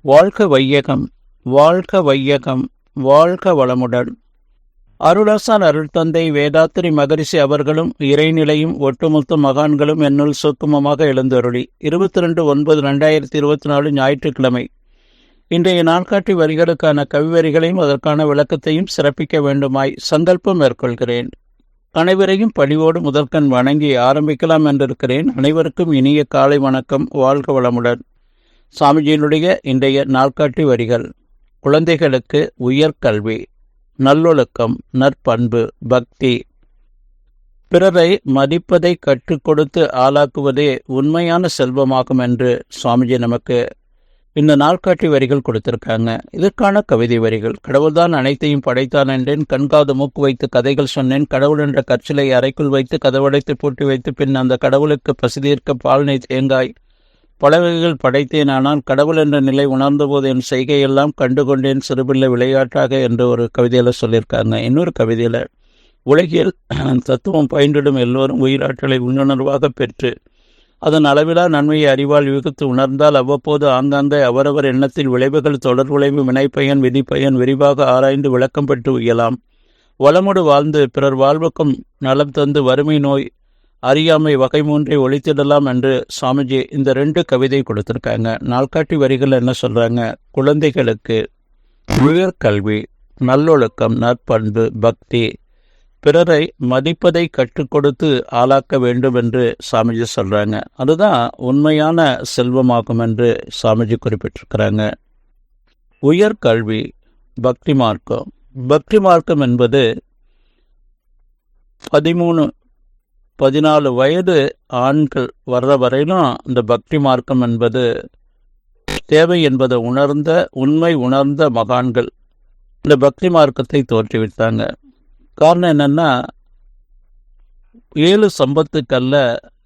வாழ்க வையகம் வாழ்க வையகம் வாழ்க வளமுடன். அருளாசான் அருள் தந்தை வேதாத்திரி மகரிஷி அவர்களும் இறைநிலையும் ஒட்டுமொத்த மகான்களும் என்னுள் சுக்குமமாக எழுந்தருளி. இருபத்தி ரெண்டு ஒன்பது ரெண்டாயிரத்தி இருபத்தி நாலு ஞாயிற்றுக்கிழமை. இன்றைய நாட்காட்டி வரிகளுக்கான கவிவரிகளையும் அதற்கான விளக்கத்தையும் சிறப்பிக்க வேண்டுமாய் சங்கல்பம் மேற்கொள்கிறேன். அனைவரையும் பழிவோடு முதற்கண் வணங்கி ஆரம்பிக்கலாம் என்றிருக்கிறேன். அனைவருக்கும் இனிய காலை வணக்கம். வாழ்க வளமுடன். சாமிஜியினுடைய இன்றைய நாட்காட்டி வரிகள். குழந்தைகளுக்கு உயர்கல்வி நல்லொழுக்கம் நற்பண்பு பக்தி. பிறரை மதிப்பதை கற்றுக் கொடுத்து ஆளாக்குவதே உண்மையான செல்வமாகும் என்று சுவாமிஜி நமக்கு இந்த நாள்காட்டி வரிகள் கொடுத்திருக்காங்க. இதற்கான கவிதை வரிகள். கடவுள்தான் அனைத்தையும் படைத்தான் என்றேன் கண்காது மூக்கு வைத்து கதைகள் சொன்னேன் கடவுள் என்ற கற்சிலை அறைக்குள் வைத்து கதவடைத்து பூட்டி வைத்து பின் அந்த கடவுளுக்கு பசிதீர்க்க பால்னை தேங்காய் பல வகைகள் படைத்தேன் ஆனால் கடவுள் என்ற நிலை உணர்ந்தபோது என் செய்கையெல்லாம் கண்டுகொண்டேன் சிறுபிள்ளை விளையாட்டாக என்று ஒரு கவிதையில் சொல்லியிருக்காங்க. இன்னொரு கவிதையில் உலகில் தத்துவம் பயின்றிடும் எல்லோரும் உயிராற்றலை உள்ளுணர்வாக பெற்று அதன் அளவிலா நன்மையை அறிவால் விகுத்து உணர்ந்தால் அவ்வப்போது ஆங்காங்கே அவரவர் எண்ணத்தில் விளைவுகள் தொடர் விளைவு வினைப்பயன் விதிப்பயன் விரிவாக ஆராய்ந்து விளக்கம் பெற்று உயலாம். வளமுடு வாழ்ந்து பிறர் வாழ்வுக்கும் நலம் தந்து வறுமை நோய் அறியாமை வகை மூன்றை ஒழித்திடலாம் என்று சுவாமிஜி இந்த ரெண்டு கவிதை கொடுத்துருக்காங்க. நாள்காட்டி வரிகள் என்ன சொல்றாங்க? குழந்தைகளுக்கு உயர்கல்வி நல்லொழுக்கம் நற்பண்பு பக்தி பிறரை மதிப்பதை கற்றுக் கொடுத்து ஆளாக்க வேண்டும் என்று சாமிஜி சொல்கிறாங்க அதுதான் உண்மையான செல்வமாகும் என்று சாமிஜி குறிப்பிட்டிருக்கிறாங்க. உயர்கல்வி பக்தி மார்க்கம். பக்தி மார்க்கம் என்பது பதிமூணு பதினாலு வயது ஆண்கள் வர்ற வரையிலும் இந்த பக்தி மார்க்கம் என்பது தேவை என்பதை உணர்ந்த உண்மை உணர்ந்த மகான்கள் இந்த பக்தி மார்க்கத்தை தோற்றுவித்தாங்க. காரணம் என்னென்னா ஏழு சம்பத்துக்கல்ல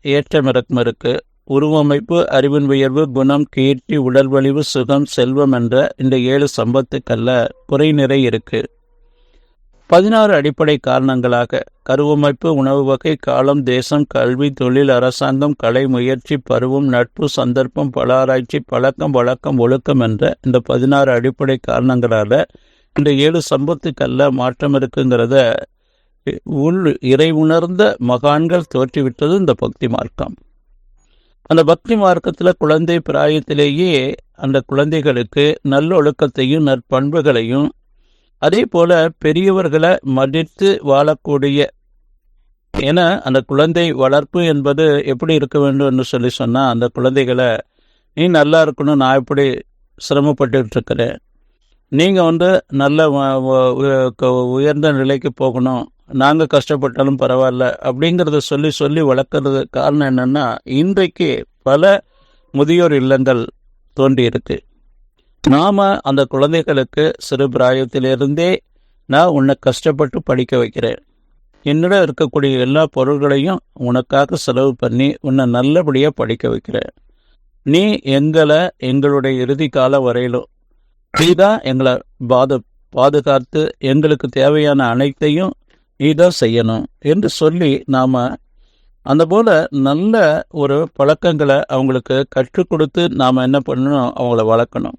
ஏற்றம் இறக்கம் இருக்கு. உருவமைப்பு அறிவின் உயர்வு குணம் கீர்த்தி உடல் வலிவு சுகம் செல்வம் என்ற இந்த ஏழு சம்பத்துக்கல்ல குறை நிறை இருக்குது பதினாறு அடிப்படை காரணங்களாக கருவமைப்பு உணவு வகை காலம் தேசம் கல்வி தொழில் அரசாங்கம் கலை முயற்சி பருவம் நட்பு சந்தர்ப்பம் பல ஆராய்ச்சி பழக்கம் வழக்கம் ஒழுக்கம் என்ற இந்த பதினாறு அடிப்படை காரணங்களால இந்த ஏழு சம்பத்துக்கல்ல மாற்றம் இருக்குங்கிறத உள் இறை உணர்ந்த மகான்கள் தோற்றுவிட்டது இந்த பக்தி மார்க்கம். அந்த பக்தி மார்க்கத்தில் குழந்தை பிராயத்திலேயே அந்த குழந்தைகளுக்கு நல்ல ஒழுக்கத்தையும் நற்பண்புகளையும் அதே போல பெரியவர்களை மதித்து வாழக்கூடிய ஏன்னா அந்த குழந்தை வளர்ப்பு என்பது எப்படி இருக்க வேண்டும் என்று சொல்லி சொன்னால் அந்த குழந்தைகளை நீ நல்லா இருக்கணும் நான் எப்படி சிரமப்பட்டு இருக்கிறேன் நீங்கள் வந்து நல்ல உயர்ந்த நிலைக்கு போகணும். நாங்கள் கஷ்டப்பட்டாலும் பரவாயில்ல. அப்படிங்கிறத சொல்லி சொல்லி வளர்க்குறது காரணம் என்னென்னா இன்றைக்கு பல முதியோர் இல்லங்கள் தோன்றியிருக்கு. நாம் அந்த குழந்தைகளுக்கு சிறு பிராயத்திலிருந்தே நான் உன்னை கஷ்டப்பட்டு படிக்க வைக்கிறேன். என்னிடம் இருக்கக்கூடிய எல்லா பொருள்களையும் உனக்காக செலவு பண்ணி உன்னை நல்லபடியாக படிக்க வைக்கிறேன். நீ எங்களை எங்களுடைய இறுதி காலம் வரையிலும் நீ தான் எங்களை பாது பாதுகாத்து எங்களுக்கு தேவையான அனைத்தையும் நீதான் செய்யணும் என்று சொல்லி நாம் அந்த போல் நல்ல ஒரு பழக்கங்களை அவங்களுக்கு கற்றுக் கொடுத்து நாம் என்ன பண்ணணும்? அவங்கள வளர்க்கணும்.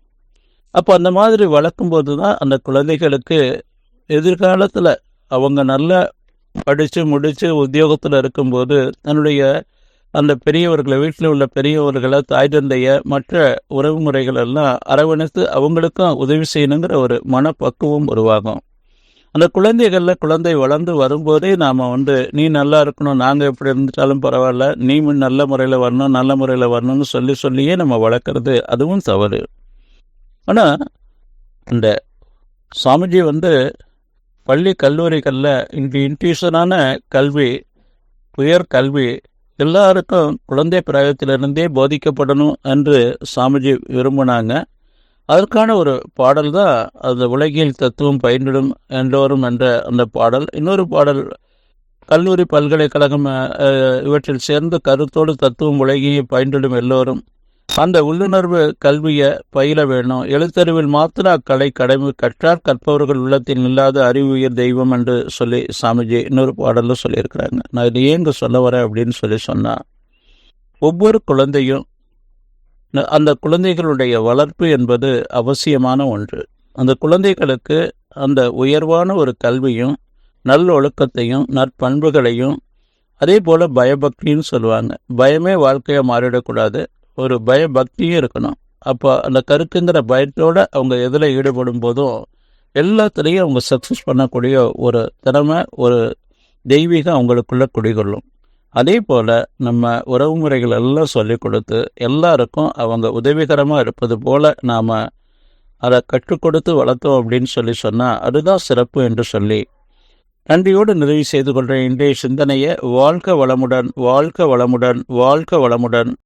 அப்போ அந்த மாதிரி வளர்க்கும்போது தான் அந்த குழந்தைகளுக்கு எதிர்காலத்தில் அவங்க நல்லா படித்து முடித்து உத்தியோகத்தில் இருக்கும்போது தன்னுடைய அந்த பெரியவர்களை வீட்டில் உள்ள பெரியவர்களை தாய் தந்தைய மற்ற உறவு முறைகள் எல்லாம் அரவணைத்து அவங்களுக்கும் உதவி செய்யணுங்கிற ஒரு மனப்பக்குவம் உருவாகும். அந்த குழந்தைகளில் குழந்தை வளர்ந்து வரும்போதே நாம் வந்து நீ நல்லா இருக்கணும் நாங்கள் எப்படி இருந்துட்டாலும் பரவாயில்ல நீ நல்ல முறையில் வரணும் நல்ல முறையில் வரணும்னு சொல்லி சொல்லியே நம்ம வளர்க்குறது அதுவும் தவறு. ஆனால் இந்த சாமிஜி வந்து பள்ளி கல்லூரிகளில் இன்று இன்ட்யூஷனான கல்வி உயர் கல்வி எல்லாருக்கும் குழந்தை பிராயத்திலிருந்தே போதிக்கப்படணும் என்று சாமிஜி விரும்பினாங்க. அதற்கான ஒரு பாடல் தான் அந்த உலகில் தத்துவம் பயின்றிடும் என்றோரும் என்ற அந்த பாடல். இன்னொரு பாடல் கல்லூரி பல்கலைக்கழகம் இவற்றில் சேர்ந்து கருத்தோடு தத்துவம் உலகியை பயின்றிடும் எல்லோரும் அந்த உள்ளுணர்வு கல்வியை பயில வேணும். எழுத்தறிவில் மாத்திர அக்கலை கடமை கற்றார் கற்பவர்கள் உள்ளத்தில் இல்லாத அறிவு உயர் தெய்வம் என்று சொல்லி சாமிஜி இன்னொரு பாடலில் சொல்லியிருக்கிறாங்க. நான் இது ஏங்க சொல்ல வரேன் அப்படின்னு சொல்லி சொன்னால் ஒவ்வொரு குழந்தையும் அந்த குழந்தைகளுடைய வளர்ப்பு என்பது அவசியமான ஒன்று. அந்த குழந்தைகளுக்கு அந்த உயர்வான ஒரு கல்வியும் நல்லொழுக்கத்தையும் நற்பண்புகளையும் அதே போல் பயபக்தின்னு சொல்லுவாங்க. பயமே வாழ்க்கையாக மாறிடக்கூடாது. ஒரு பயபக்தியும் இருக்கணும். அப்போ அந்த கருத்துங்கிற பயத்தோட அவங்க எதில் ஈடுபடும் போதும் எல்லாத்துலேயும் அவங்க சக்ஸஸ் பண்ணக்கூடிய ஒரு திறமை ஒரு தெய்வீகம் அவங்களுக்குள்ள குடிகொள்ளும். அதே போல் நம்ம உறவு முறைகள் எல்லாம் சொல்லிக் கொடுத்து எல்லாருக்கும் அவங்க உதவிகரமாக இருப்பது போல் நாம் அதை கற்றுக் கொடுத்து வளர்த்தோம் அப்படின்னு சொல்லி சொன்னால் அதுதான் சிறப்பு என்று சொல்லி நன்றியோடு நிறைவு செய்து கொள்கிற இன்றைய சிந்தனையை வாழ்க வளமுடன் வாழ்க வளமுடன் வாழ்க வளமுடன்.